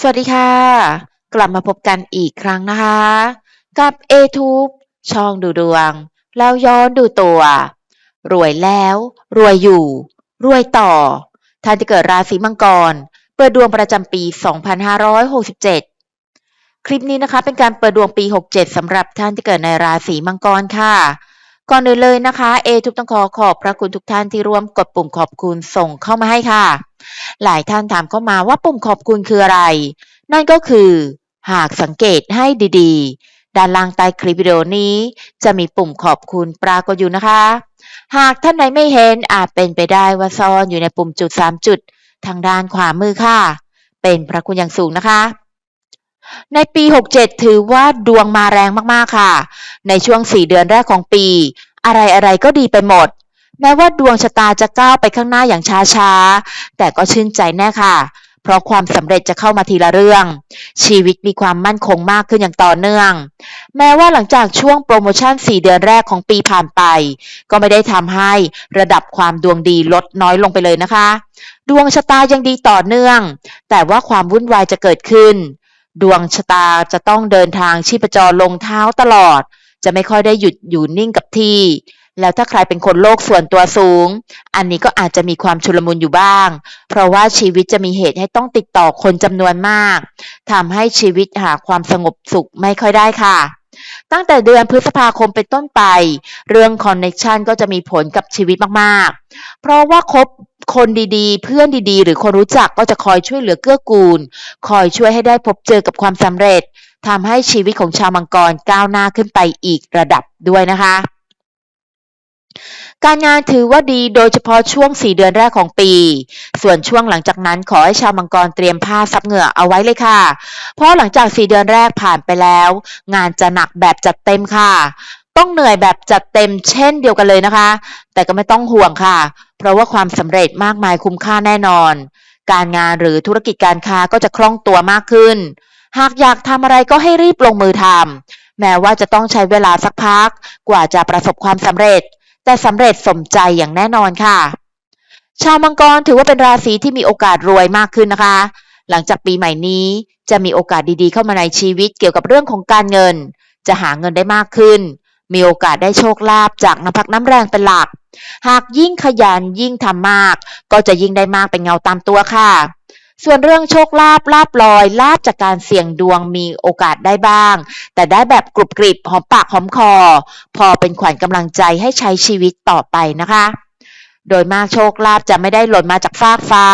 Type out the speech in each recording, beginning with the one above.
สวัสดีค่ะ กลับมาพบกันอีกครั้งนะคะ กับ a t u b e ช่องดูดวง แล้วย้อนดูตัว รวยแล้ว รวยอยู่ รวยต่อ ท่านที่เกิดราศีมังกร เปิดดวงประจำปี 2567 คลิปนี้นะคะเป็นการเปิดดวงปี 67สำหรับท่านที่เกิดในราศีมังกรค่ะ ก่อนอื่นเลยนะคะเอทุกต้องขอขอบพระคุณทุกท่านที่ร่วมกดปุ่มขอบคุณส่งเข้ามาให้ค่ะ หลายท่านถามเข้ามาว่าปุ่มขอบคุณคืออะไร นั่นก็คือ หากสังเกตให้ดีๆ ด้านล่างใต้คลิปวิดีโอนี้ จะมีปุ่มขอบคุณปรากฏอยู่นะคะ หากท่านไหนไม่เห็นอาจเป็นไปได้ว่าซ่อนอยู่ในปุ่มจุด 3 จุด ทางด้านขวามือค่ะ เป็นพระคุณอย่างสูงนะคะในปี 67 ถือว่าดวงมาแรงมาก ๆ ค่ะ ในช่วง 4 เดือนแรกของปี อะไร ๆ ก็ดีไปหมด แม้ว่าดวงชะตาจะก้าวไปข้างหน้าอย่างช้าๆ แต่ก็ชื่นใจแน่ค่ะ เพราะความสำเร็จจะเข้ามาทีละเรื่อง ชีวิตมีความมั่นคงมากขึ้นอย่างต่อเนื่อง แม้ว่าหลังจากช่วงโปรโมชั่น 4 เดือนแรกของปีผ่านไป ก็ไม่ได้ทำให้ระดับความดวงดีลดน้อยลงไปเลยนะคะ ดวงชะตายังดีต่อเนื่อง แต่ว่าความวุ่นวายจะเกิดขึ้น ดวงชะตาจะต้องเดินทางชีพจรลงเท้าตลอด จะไม่ค่อยได้หยุดอยู่นิ่งกับที่ แล้วถ้าใครเป็นคนโลกส่วนตัวสูง อันนี้ก็อาจจะมีความชุลมุนอยู่บ้าง เพราะว่าชีวิตจะมีเหตุให้ต้องติดต่อคนจำนวนมากทำให้ชีวิตหาความสงบสุขไม่ค่อยได้ค่ะ ตั้งแต่เดือนพฤษภาคมเป็นต้นไป เรื่องคอนเน็ชันก็จะมีผลกับชีวิตมากๆ เพราะว่าคบคนดีๆ เพื่อนดีๆ หรือคนรู้จักก็จะคอยช่วยเหลือเกื้อกูล คอยช่วยให้ได้พบเจอกับความสำเร็จทำให้ชีวิตของชาวมังกรก้าวหน้าขึ้นไปอีกระดับด้วยนะคะ การงานถือว่าดีโดยเฉพาะช่วง 4 เดือนแรกของปี ส่วนช่วงหลังจากนั้นขอให้ชาวมังกรเตรียมผ้าซับเหงื่อเอาไว้เลยค่ะ เพราะหลังจาก 4 เดือนแรกผ่านไปแล้ว งานจะหนักแบบจัดเต็มค่ะ ต้องเหนื่อยแบบจัดเต็มเช่นเดียวกันเลยนะคะ แต่ก็ไม่ต้องห่วงค่ะ เพราะว่าความสำเร็จมากมายคุ้มค่าแน่นอน การงานหรือธุรกิจการค้าก็จะคล่องตัวมากขึ้น หากอยากทำอะไรก็ให้รีบลงมือทำแม้ว่าจะต้องใช้เวลาสักพัก กว่าจะประสบความสำเร็จ แต่สำเร็จสมใจอย่างแน่นอนค่ะ ชาวมังกรถือว่าเป็นราศีที่มีโอกาสรวยมากขึ้นนะคะ หลังจากปีใหม่นี้จะมีโอกาสดีๆ เข้ามาในชีวิตเกี่ยวกับเรื่องของการเงิน จะหาเงินได้มากขึ้น มีโอกาสได้โชคลาภจากน้ำพักน้ำแรงเป็นหลัก หากยิ่งขยันยิ่งทำมาก ก็จะยิ่งได้มากเป็นเงาตามตัวค่ะ ส่วนเรื่องโชคลาภลาบลอยลาบจากการเสี่ยงดวงมีโอกาสได้บ้าง แต่ได้แบบกรุบกริบหอมปากหอมคอ พอเป็นขวัญกำลังใจให้ใช้ชีวิตต่อไปนะคะโดยมากโชคลาภจะไม่ได้หล่นมาจากฟากฟ้า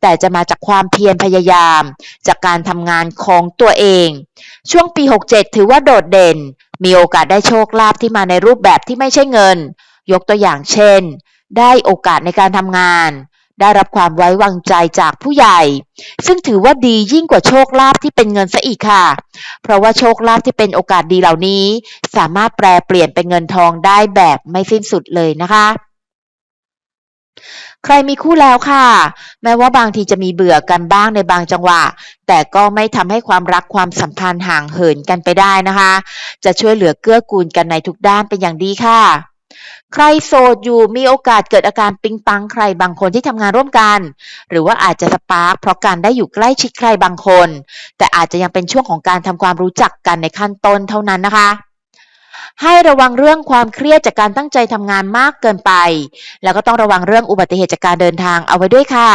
แต่จะมาจากความเพียรพยายาม จากการทำงานของตัวเอง ช่วงปี 67 ถือว่าโดดเด่น มีโอกาสได้โชคลาภที่มาในรูปแบบที่ไม่ใช่เงิน ยกตัวอย่างเช่น ได้โอกาสในการทำงาน ได้รับความไว้วางใจจากผู้ใหญ่ ซึ่งถือว่าดียิ่งกว่าโชคลาภที่เป็นเงินซะอีกค่ะ เพราะว่าโชคลาภที่เป็นโอกาสดีเหล่านี้ สามารถแปลเปลี่ยนเป็นเงินทองได้แบบไม่สิ้นสุดเลยนะคะใครมีคู่แล้วค่ะ แม้ว่าบางทีจะมีเบื่อกันบ้างในบางจังหวะ แต่ก็ไม่ทำให้ความรักความสัมพันธ์ห่างเหินกันไปได้นะคะ จะช่วยเหลือเกื้อกูลกันในทุกด้านเป็นอย่างดีค่ะ ใครโสดอยู่มีโอกาสเกิดอาการปิ๊งปังใครบางคนที่ทำงานร่วมกัน หรือว่าอาจจะสปาร์คเพราะการได้อยู่ใกล้ชิดใครบางคน แต่อาจจะยังเป็นช่วงของการทำความรู้จักกันในขั้นต้นเท่านั้นนะคะ ให้ระวังเรื่องความเครียดจากการตั้งใจทำงานมากเกินไป แล้วก็ต้องระวังเรื่องอุบัติเหตุจากการเดินทางเอาไว้ด้วยค่ะ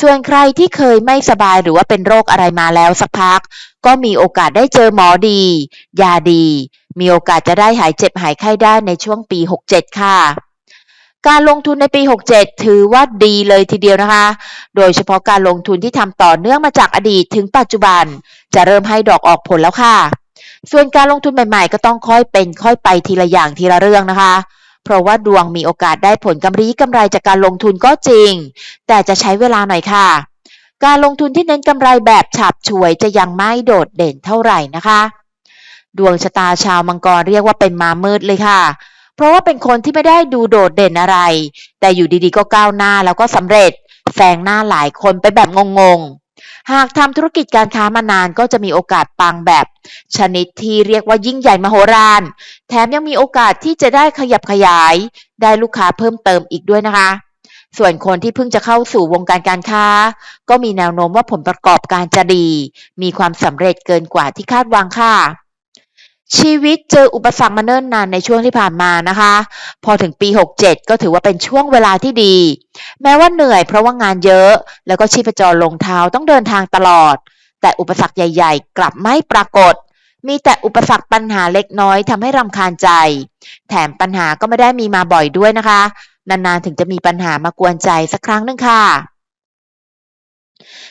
ส่วนใครที่เคยไม่สบายหรือว่าเป็นโรคอะไรมาแล้วสักพัก ก็มีโอกาสได้เจอหมอดี ยาดี มีโอกาสจะได้หายเจ็บหายไข้ได้ในช่วงปี 67 ค่ะ การลงทุนในปี 67 ถือว่าดีเลยทีเดียวนะคะ โดยเฉพาะการลงทุนที่ทำต่อเนื่องมาจากอดีตถึงปัจจุบัน จะเริ่มให้ดอกออกผลแล้วค่ะ ส่วนการลงทุนใหม่ๆ ก็ต้องค่อยเป็นค่อยไปทีละอย่างทีละเรื่องนะคะเพราะว่าดวงมีโอกาสได้ผลกำไรกำไรจากการลงทุนก็จริง แต่จะใช้เวลาหน่อยค่ะ การลงทุนที่เน้นกำไรแบบฉับฉวยจะยังไม่โดดเด่นเท่าไหร่นะคะ ดวงชะตาชาวมังกรเรียกว่าเป็นมามืดเลยค่ะ เพราะว่าเป็นคนที่ไม่ได้ดูโดดเด่นอะไร แต่อยู่ดีๆก็ก้าวหน้าแล้วก็สำเร็จแซงหน้าหลายคนไปแบบงงๆ หากทำธุรกิจการค้ามานานก็จะมีโอกาสปังแบบ ชนิดที่เรียกว่ายิ่งใหญ่มโหฬารแถมยังมีโอกาสที่จะได้ขยับขยาย ได้ลูกค้าเพิ่มเติมอีกด้วยนะคะส่วนคนที่เพิ่งจะเข้าสู่วงการการค้า ก็มีแนวโน้มว่าผลประกอบการจะดี มีความสำเร็จเกินกว่าที่คาดหวังค่ะ ชีวิตเจออุปสรรคมาเนิ่นนานในช่วงที่ผ่านมานะคะ พอถึงปี 67 ก็ถือว่าเป็นช่วงเวลาที่ดี แม้ว่าเหนื่อยเพราะว่างานเยอะ แล้วก็ชีพจรลงเท้าต้องเดินทางตลอด แต่อุปสรรคใหญ่ ๆ กลับไม่ปรากฏ มีแต่อุปสรรคปัญหาเล็กน้อยทำให้รำคาญใจ แถมปัญหาก็ไม่ได้มีมาบ่อยด้วยนะคะ นานๆถึงจะมีปัญหามากวนใจสักครั้งหนึ่งค่ะ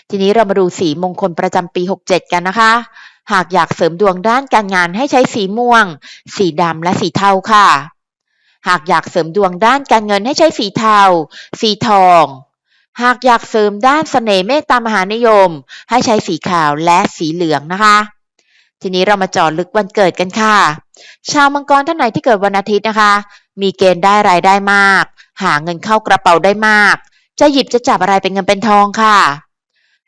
ทีนี้เรามาดูสีมงคลประจำปี 67 กันนะคะ หากอยากเสริมดวงด้านการงานให้ใช้สีม่วง สีดำและสีเทาค่ะ หากอยากเสริมดวงด้านการเงินให้ใช้สีเทา สีทอง หากอยากเสริมด้านเสน่ห์เมตตามหานิยม ให้ใช้สีขาวและสีเหลืองนะคะ ทีนี้เรามาจาะลึกวันเกิดกันค่ะ ชาวมังกรท่านไหนที่เกิดวันอาทิตย์นะคะ มีเกณฑ์ได้รายได้มาก หาเงินเข้ากระเป๋าได้มาก จะหยิบจะจับอะไรเป็นเงินเป็นทองค่ะ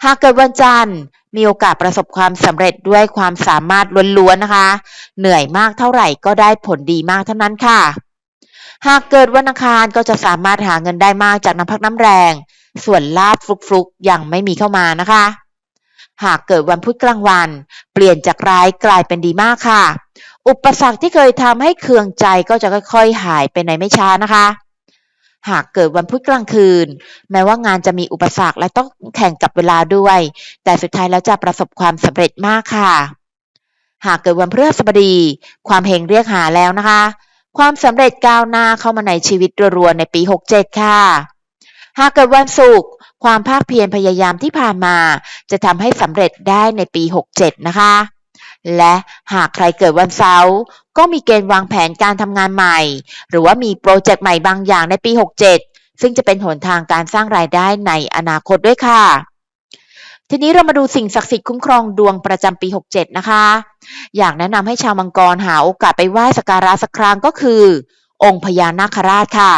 หากเกิดวันจันทร์มีโอกาสประสบความสำเร็จด้วยความสามารถล้วนๆนะคะ เหนื่อยมากเท่าไหร่ก็ได้ผลดีมากเท่านั้นค่ะ หากเกิดวันอังคารก็จะสามารถหาเงินได้มากจากน้ำพักน้ำแรง ส่วนลาบฟลุกๆยังไม่มีเข้ามานะคะ หากเกิดวันพุธกลางวัน เปลี่ยนจากร้ายกลายเป็นดีมากค่ะ อุปสรรคที่เคยทำให้เคืองใจก็จะค่อยๆ หายไปในไม่ช้านะคะ หากเกิดวันพุธกลางคืน แม้ว่างานจะมีอุปสรรคและต้องแข่งกับเวลาด้วย แต่สุดท้ายแล้วจะประสบความสำเร็จมากค่ะ หากเกิดวันพฤหัสบดี ความเฮงเรียกหาแล้วนะคะ ความสำเร็จก้าวหน้าเข้ามาในชีวิตรัวๆในปี 67 ค่ะ หากเกิดวันศุกร์ความภาคเพียรพยายามที่ผ่านมา จะทำให้สำเร็จได้ในปี 67 นะคะ และหากใครเกิดวันเสาร์ก็มีเกณฑ์วางแผนการทำงานใหม่ หรือว่ามีโปรเจกต์ใหม่บางอย่างในปี 67 ซึ่งจะเป็นหนทางการสร้างรายได้ในอนาคตด้วยค่ะทีนี้เรามาดูสิ่งศักดิ์สิทธิ์คุ้มครองดวงประจำปี 67 นะคะ อยากแนะนำให้ชาวมังกรหาโอกาสไปไหว้สักการะสักครั้งก็คือ องค์พญานาคราชค่ะ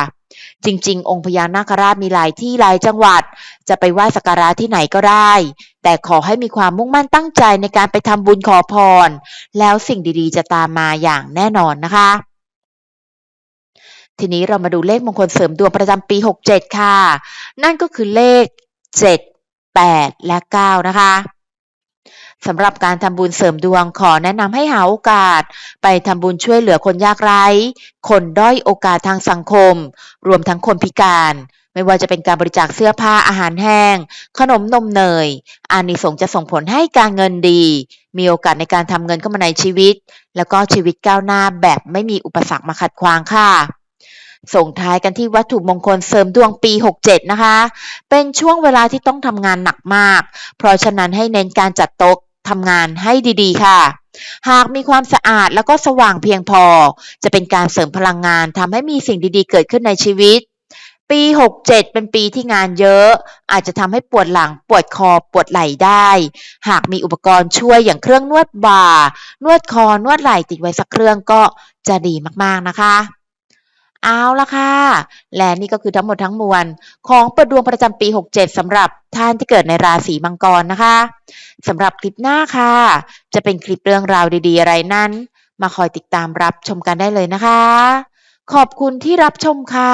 จริง ๆ องค์พญานาคราชมีหลายที่หลายจังหวัด จะไปไหว้สักการะที่ไหนก็ได้ แต่ขอให้มีความมุ่งมั่นตั้งใจในการไปทำบุญขอพร แล้วสิ่งดีๆ จะตามมาอย่างแน่นอนนะคะ ทีนี้เรามาดูเลขมงคลเสริมดวงประจำปี 67 ค่ะ นั่นก็คือเลข 7 8 และ 9 นะคะ สำหรับการทำบุญเสริมดวงขอแนะนำให้หาโอกาส ไปทำบุญช่วยเหลือคนยากไร้ คนด้อยโอกาสทางสังคม รวมทั้งคนพิการ ไม่ว่าจะเป็นการบริจาคเสื้อผ้าอาหารแห้ง ขนมนมเนย อานิสงส์จะส่งผลให้การเงินดี มีโอกาสในการทำเงินเข้ามาในชีวิต แล้วก็ชีวิตก้าวหน้าแบบไม่มีอุปสรรคมาขัดขวางค่ะส่งท้ายกันที่วัตถุมงคลเสริมดวงปี 67 นะคะ เป็นช่วงเวลาที่ต้องทำงานหนักมาก เพราะฉะนั้นให้เน้นการจัดโต๊ะ ทำงานให้ดีๆ ค่ะ หากมีความสะอาดแล้วก็สว่างเพียงพอ จะเป็นการเสริมพลังงานทำให้มีสิ่งดีๆ เกิดขึ้นในชีวิต ปี 67 เป็นปีที่งานเยอะ อาจจะทำให้ปวดหลังปวดคอปวดไหล่ได้ หากมีอุปกรณ์ช่วยอย่างเครื่องนวดบ่า นวดคอนวดไหล่ติดไว้สักเครื่องก็จะดีมากๆนะคะ เอาละค่ะ และนี่ก็คือทั้งหมดทั้งมวล ของเปิดดวงประจำปี 67 สำหรับท่านที่เกิดในราศีมังกรนะคะสำหรับคลิปหน้าค่ะ จะเป็นคลิปเรื่องราวดีๆ อะไรนั้น มาคอยติดตามรับชมกันได้เลยนะคะ ขอบคุณที่รับชมค่ะ